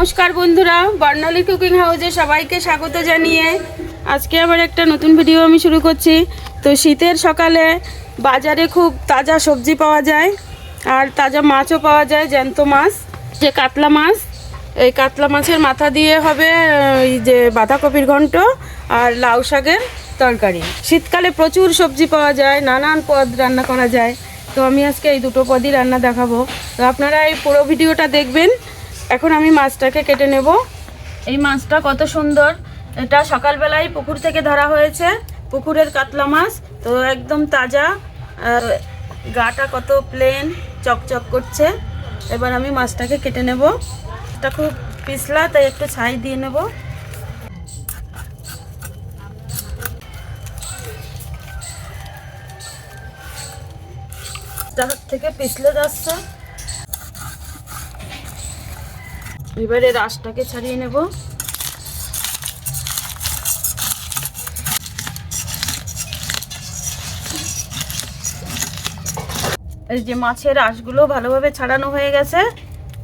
নমস্কার বন্ধুরা, বর্ণালী কুকিং হাউসে সবাইকে স্বাগত জানিয়ে আজকে আবার একটা নতুন ভিডিও আমি শুরু করছি। তো শীতের সকালে বাজারে খুব তাজা সবজি পাওয়া যায় আর তাজা মাছও পাওয়া যায়, জ্যান্ত মাছ। যে কাতলা মাছ, এই কাতলা মাছের মাথা দিয়ে হবে এই যে বাঁধাকপির ঘন্ট আর লাউ শাকের তরকারি। শীতকালে প্রচুর সবজি পাওয়া যায়, নানান পদ রান্না করা যায়। তো আমি আজকে এই দুটো পদই রান্না দেখাবো। তো আপনারা এই পুরো ভিডিওটা দেখবেন। এখন আমি মাছটাকে কেটে নেব। এই মাছটা কত সুন্দর। এটা সকালবেলায় পুকুর থেকে ধরা হয়েছে। পুকুরের কাতলা মাছ, তো একদম তাজা। আর গাটা কত প্লেন চকচক করছে। এবার আমি মাছটাকে কেটে নেব। এটা খুব পিছলা, তাই একটু ছাই দিয়ে নেব। থেকে পিছলে যাচ্ছে। এবারে রাসটাকে ছাড়িয়ে নেব। এই যে মাছের আঁশগুলো ভালোভাবে ছাড়ানো হয়ে গেছে,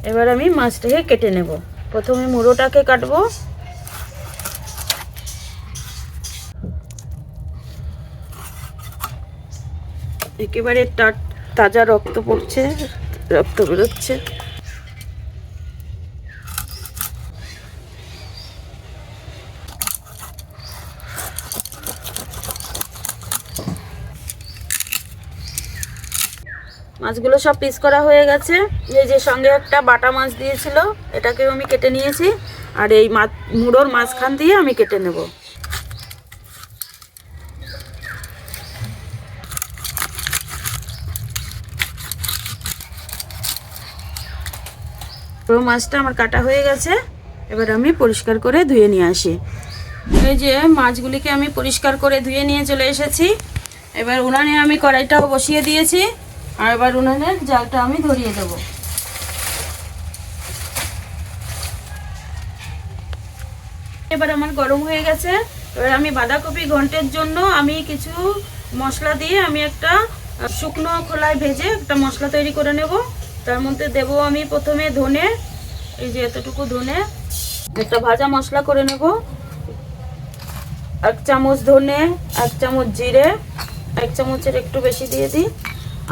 এবার আমি মাছটাকে কেটে নেব। প্রথমে মুড়োটাকে কাটবো। একেবারে তাজা রক্ত পড়ছে, রক্ত বেরোচ্ছে। মাছগুলো সব পিস করা হয়ে গেছে। এই যে সঙ্গে একটা বাটা মাছ দিয়েছিল, এটাকেও আমি কেটে নিয়েছি। আর এই মাছ, মুড়োর মাঝখান দিয়ে আমি কেটে নেব। পুরো মাছটা আমার কাটা হয়ে গেছে। এবার আমি পরিষ্কার করে ধুয়ে নিয়ে আসি। এই যে মাছগুলিকে আমি পরিষ্কার করে ধুয়ে নিয়ে চলে এসেছি। এবার উনানে আমি কড়াইটাও বসিয়ে দিয়েছি। আর এবার উনানের জালটা আমি ধরিয়ে দেব। এবার আমার গরম হয়ে গেছে। এবার আমি বাঁধাকপি ঘন্টের জন্য আমি কিছু মশলা দিয়ে আমি একটা শুকনো খোলায় ভেজে একটা মশলা তৈরি করে নেব। তার মধ্যে দেব আমি প্রথমে ধনে, এই যে এতটুকু ধনে, একটা ভাজা মশলা করে নেব। এক চামচ ধনে, এক চামচ জিরে, এক চামচের একটু বেশি দিয়ে দিই।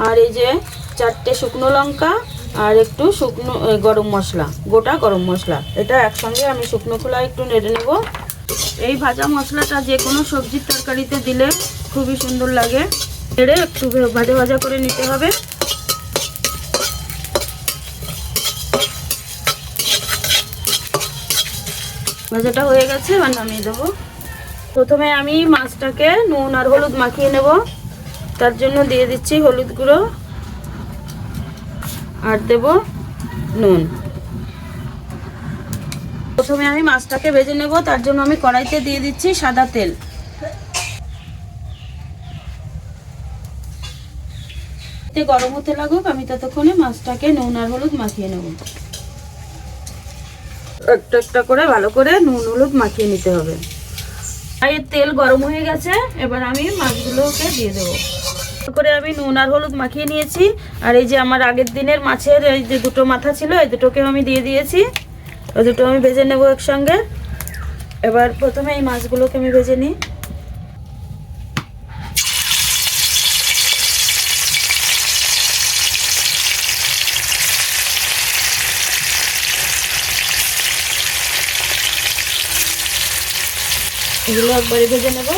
আর এই যে চারটে শুকনো লঙ্কা আর একটু শুকনো গরম মশলা, গোটা গরম মশলা। এটা একসঙ্গে আমি শুকনো খোলা একটু নেড়ে নেব। এই ভাজা মশলাটা যে কোনো সবজির তরকারিতে দিলে খুবই সুন্দর লাগে। নেড়ে একটু ভাজা ভাজা করে নিতে হবে। ভাজাটা হয়ে গেছে, এবার নামিয়ে দেবো। প্রথমে আমি মাছটাকে নুন আর হলুদ মাখিয়ে নেব। তার জন্য দিয়ে দিচ্ছি হলুদ গুঁড়ো আর দেব নুন। প্রথমে আমি মাছটাকে ভেজে নেব, তার জন্য আমি কড়াইতে দিয়ে দিচ্ছি সাদা তেল। গরম হতে লাগুক, আমি ততক্ষণে মাছটাকে নুন আর হলুদ মাখিয়ে নেব। একটা একটা করে ভালো করে নুন হলুদ মাখিয়ে নিতে হবে। কড়াইয়ের তেল গরম হয়ে গেছে, এবার আমি মাছগুলোকে দিয়ে দেবো। করে আমি নুন আর হলুদ মাখিয়ে নিয়েছি। আর এই যে আমার আগের দিনের মাছের এই যে দুটো মাথা ছিল, এই দুটোকেও আমি দিয়ে দিয়েছি। ওই দুটো আমি ভেজে নেব একসঙ্গে। এবার প্রথমে এই মাছগুলোকে আমি ভেজে নিই। এগুলো একবারে ভেজে নেব।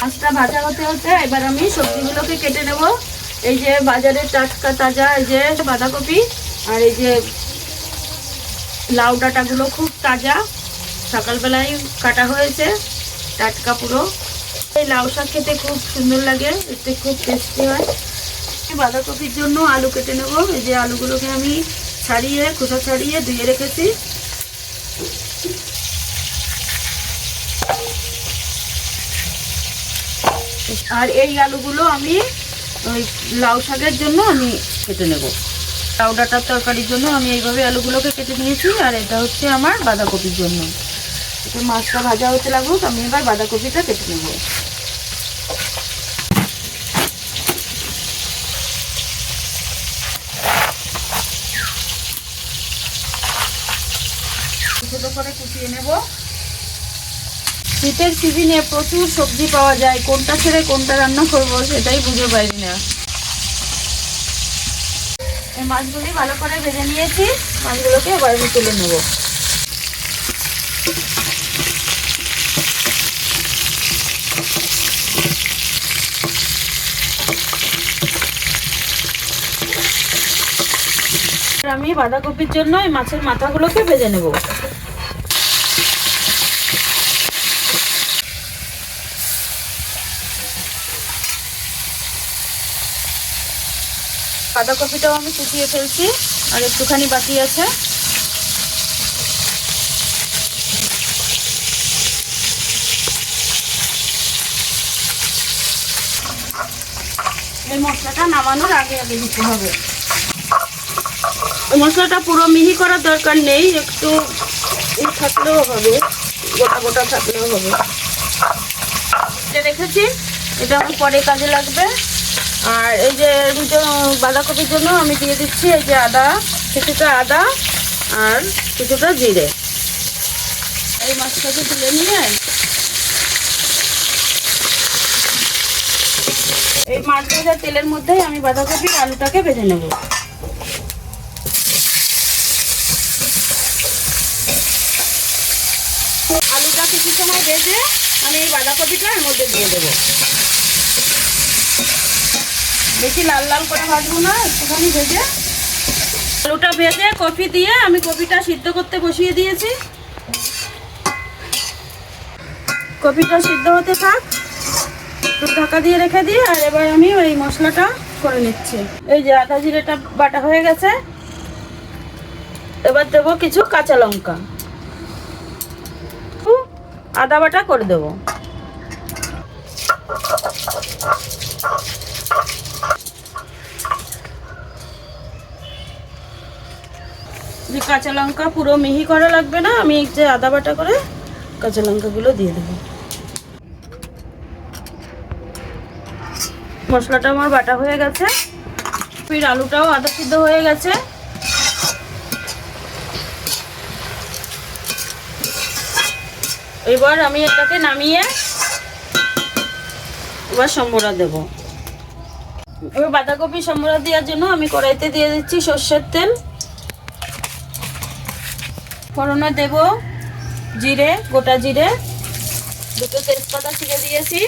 মাছটা ভাজা হতে হতে এবার আমি সবজিগুলোকে কেটে নেব। এই যে বাজারে টাটকা তাজা, এই যে বাঁধাকপি আর এই যে লাউ ডাঁটাগুলো খুব তাজা। সকালবেলায় কাটা হয়েছে, টাটকা পুরো। এই লাউ শাক খেতে খুব সুন্দর লাগে এতে খুব টেস্টি হয়। বাঁধাকপির জন্য আলু কেটে নেব। এই যে আলুগুলোকে আমি ছাড়িয়ে, খোসা ছাড়িয়ে ধুয়ে রেখেছি। আর এই আলুগুলো আমি ওই লাউ শাকের জন্য আমি কেটে নেব। লাউ ডাঁটার তরকারির জন্য আমি এইভাবে আলুগুলোকে কেটে নিয়েছি, আর এটা হচ্ছে আমার বাঁধাকপির জন্য। এটা মাছটা ভাজা হতে লাগুক, আমি এবার বাঁধাকপিটা কেটে নেব। ছোট করে কুচিয়ে নেব। শীতের সিজনে প্রচুর সবজি পাওয়া যায়, কোনটা ছেড়ে কোনটা রান্না করব সেটাই বুঝে পারি না। এই মাছগুলি ভালো করে ভেজে নিয়েছি, মাছগুলোকে এবার আমি তুলে নেব। আমি বাঁধাকপির জন্য এই মাছের মাথাগুলোকে ভেজে নেব। বাঁধাকপিটাও আমি কুচিয়ে ফেলছি, আর একটুখানি বাকি আছে। মশলাটা নামানোর আগে আগে দিতে হবে। মশলাটা পুরো মিহি করার দরকার নেই, একটু থাকলেও হবে, গোটা গোটা থাকলেও হবে। রেখেছি, এটা আমার পরে কাজে লাগবে। আর এই যে বাঁধাকপির জন্য আমি দিয়ে দিচ্ছি এই যে আদা, কিছুটা আদা আর কিছুটা জিরে। এই মাছটাকে তুলে নিয়ে এই মাছ ভাজা তেলের মধ্যেই আমি বাঁধাকপির আলুটাকে ভেজে নেব। আলুটা কিছু সময় ভেজে আমি এই বাঁধাকপিটা এর মধ্যে দিয়ে দেবো। বেশি লাল লাল করে ভাজবো না, একটুখানি ভেজে। আলুটা ভেজে কফি দিয়ে আমি কপিটা সিদ্ধ করতে বসিয়ে দিয়েছি। কপিটা সিদ্ধ হতে থাক, একটু ঢাকা দিয়ে রেখে দিই, আর এবার আমি ওই মশলাটা করে নিচ্ছি। এই যে আদা জিরেটা বাটা হয়ে গেছে, এবার দেবো কিছু কাঁচা লঙ্কা। আদা বাটা করে দেবো। যে কাঁচা লঙ্কা পুরো মিহি করা লাগবে না, আমি যে আদা বাটা করে কাঁচা লঙ্কাগুলো দিয়ে দেবো। মশলাটা আমার বাটা হয়ে গেছে। ফির আলুটাও আদা সিদ্ধ হয়ে গেছে। এবার আমি এটাকে নামিয়ে এবার সম্বরা দেব। এবার বাঁধাকপি সম্বরা দেওয়ার জন্য আমি কড়াইতে দিয়ে দিচ্ছি সর্ষের তেল। ফোড়নে দেব, জিরে, গোটা জিরে। দুটো তেজপাতা ছিঁড়ে দিয়েছি।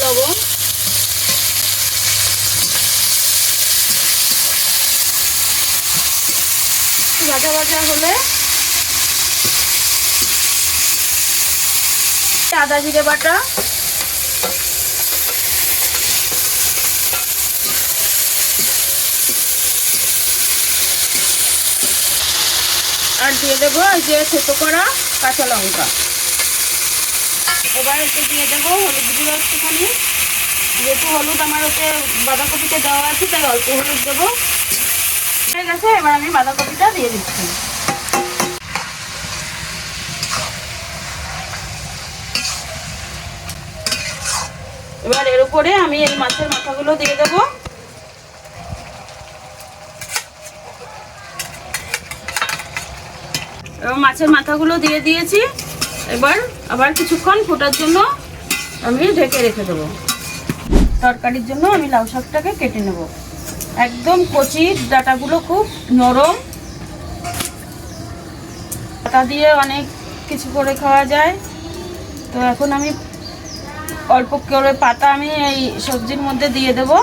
লবণ। ভাজা ভাজা হলে আদা জিরে বাটা। আর দিয়ে দেবো যে থেতো করা কাঁচা লঙ্কা। এবার এতে দিয়ে দেবো হলুদ গুঁড়ো একটুখানি। যেহেতু হলুদ আমার ওতে বাঁধাকপিতে দেওয়া আছে, তাই অল্প হলুদ দেবো। ঠিক আছে এবার আমি বাঁধাকপিটা দিয়ে দিচ্ছি। এবার এর উপরে আমি এই মাছের মাথাগুলো দিয়ে দেবো। এবং মাছের মাথাগুলো দিয়ে দিয়েছি। এবার আবার কিছুক্ষণ ফোটার জন্য আমি ঢেকে রেখে দেবো। তরকারির জন্য আমি লাউ শাকটাকে কেটে নেব। একদম কচি ডাটাগুলো খুব নরম। পাতা দিয়ে অনেক কিছু করে খাওয়া যায়। তো এখন আমি অল্প করে পাতা আমি এই সবজির মধ্যে দিয়ে দেবো।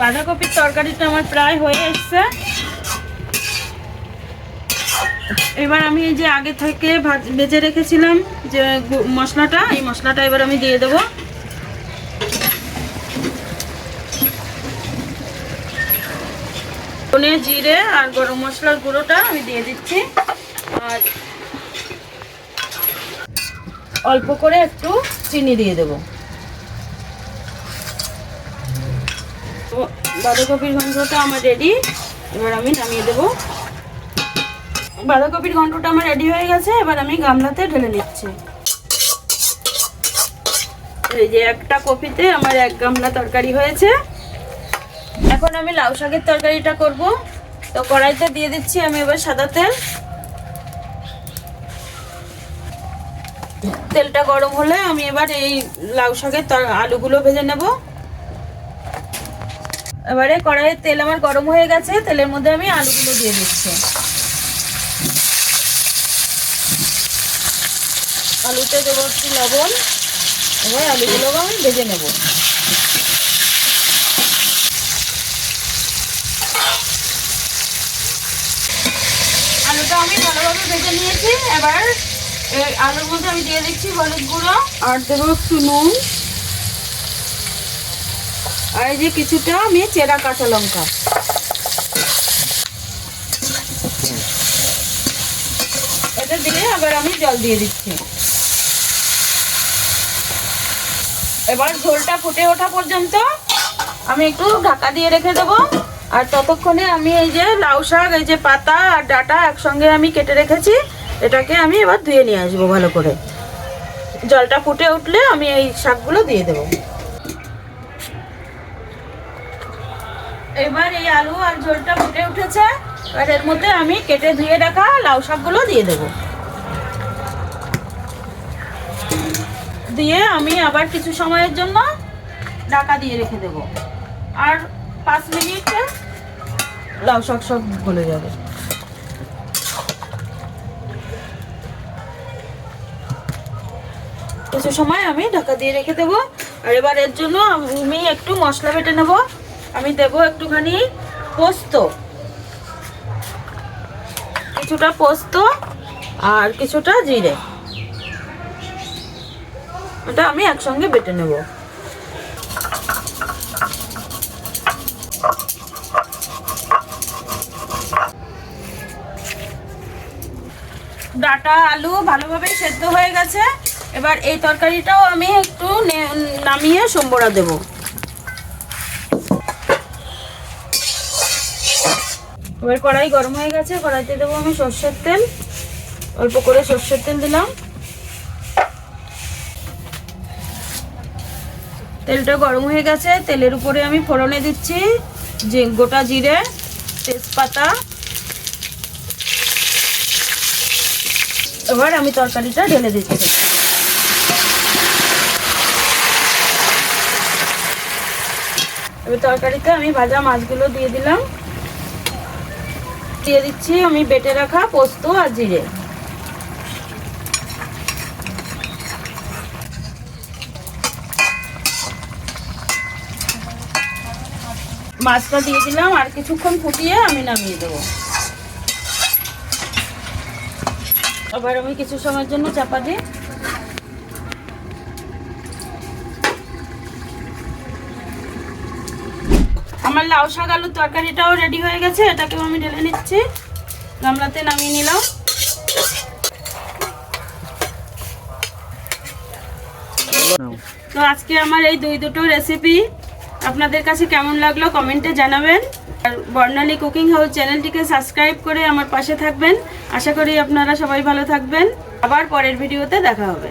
বাঁধাকপির তরকারিটা আমার প্রায় হয়ে এসছে। এবার আমি যে আগে থেকে ভেজে রেখেছিলাম যে মশলাটা, এই মশলাটা এবার আমি দিয়ে দেবো। ধনে, জিরে আর গরম মশলার গুঁড়োটা আমি দিয়ে দিচ্ছি। আর অল্প করে একটু চিনি দিয়ে দেবো তো বাঁধাকপির ঘন্টটা আমার রেডি এবার আমি নামিয়ে দেবো। বাঁধাকপির ঘন্টটা আমার রেডি হয়ে গেছে, এবার আমি গামলাতে ঢেলে নিচ্ছি। এই যে একটা কপিতে আমার এক গামলা তরকারি হয়েছে। এখন আমি লাউ শাকের তরকারিটা করব। তো কড়াইতে দিয়ে দিচ্ছি আমি এবার সাদা তেল। তেলটা গরম হলে আমি এবার এই লাউ শাকের আলুগুলো ভেজে নেব। এবারে কড়াইয়ের তেল আমার গরম হয়ে গেছে, তেলের মধ্যে আমি আলুগুলো দিয়ে দিচ্ছি। আলুতে দেবো একটু লবণ, এবার আলুগুলোকে আমি ভেজে নেব। আলুটা আমি ভালোভাবে ভেজে নিয়েছি, এবার আলুর মধ্যে আমি দিয়ে দিচ্ছি হলুদ গুঁড়ো, আর দেবো একটু নুন। আর এই যে কিছুটা আমি চেরা কাঁচা লঙ্কা। এটা দিয়ে আবার আমি জল দিয়ে দিচ্ছি। এবার ঝোলটা ফুটে ওঠা পর্যন্ত আমি একটু ঢাকা দিয়ে রেখে দেবো। আর ততক্ষণে আমি এই যে লাউ শাক, এই যে পাতা আর ডাটা একসঙ্গে আমি কেটে রেখেছি। এটাকে আমি এবার ধুয়ে নিয়ে আসব ভালো করে। জলটা ফুটে উঠলে আমি এই শাকগুলো দিয়ে দেবো। এবার এই আলু আর ঝোলটা ফুটে উঠেছে। এবার এর মধ্যে আমি কেটে ধুয়ে রাখা লাউ শাকগুলো দিয়ে দেবো। দিয়ে আমি আবার কিছু সময়ের জন্য ঢাকা দিয়ে রেখে দেব। আর পাঁচ মিনিটে লাউ শাক সব গলে যাবে। কিছু সময় আমি ঢাকা দিয়ে রেখে দেবো। আর এবার এর জন্য আমি একটু মশলা বেটে নেব। আমি দেব একটুখানি পোস্ত। কিছুটা পোস্ত আর কিছুটা জিরে। ওটা আমি একসঙ্গে বেটে নেব। ডাটা, আলু ভালোভাবে সেদ্ধ হয়ে গেছে। এবার এই তরকারিটাও আমি একটু নামিয়ে সম্বরা দেব। এবার কড়াই গরম হয়ে গেছে, কড়াইতে দেবো আমি সর্ষের তেল। অল্প করে সর্ষের তেল দিলাম। তেলটা গরম হয়ে গেছে, তেলের উপরে আমি ফোড়নে দিচ্ছি যে গোটা জিরে, তেজপাতা। এবার আমি তরকারিটা ঢেলে দিচ্ছি। এবার তরকারিতে আমি ভাজা মাছগুলো দিয়ে দিলাম। দিয়ে দিচ্ছি আমি বেটে রাখা পোস্ত আর জিরে। মাছটা দিয়ে দিলাম আর কিছুক্ষণ ফুটিয়ে আমি নামিয়ে দেবো। আবার আমি কিছু সময়ের জন্য চাপা দিই আমার লাউ শাক, আলুর তরকারিটাও রেডি হয়ে গেছে, এটাকেও আমি ঢেলে নিচ্ছি। গামলাতে নামিয়ে নিলাম। তো আজকে আমার এই দুই দুটো রেসিপি আপনাদের কাছে কেমন লাগল কমেন্টে জানাবেন। আর বর্ণালী কুকিং হাউস চ্যানেলটিকে সাবস্ক্রাইব করে আমার পাশে থাকবেন। আশা করি আপনারা সবাই ভালো থাকবেন। আবার পরের ভিডিওতে দেখা হবে।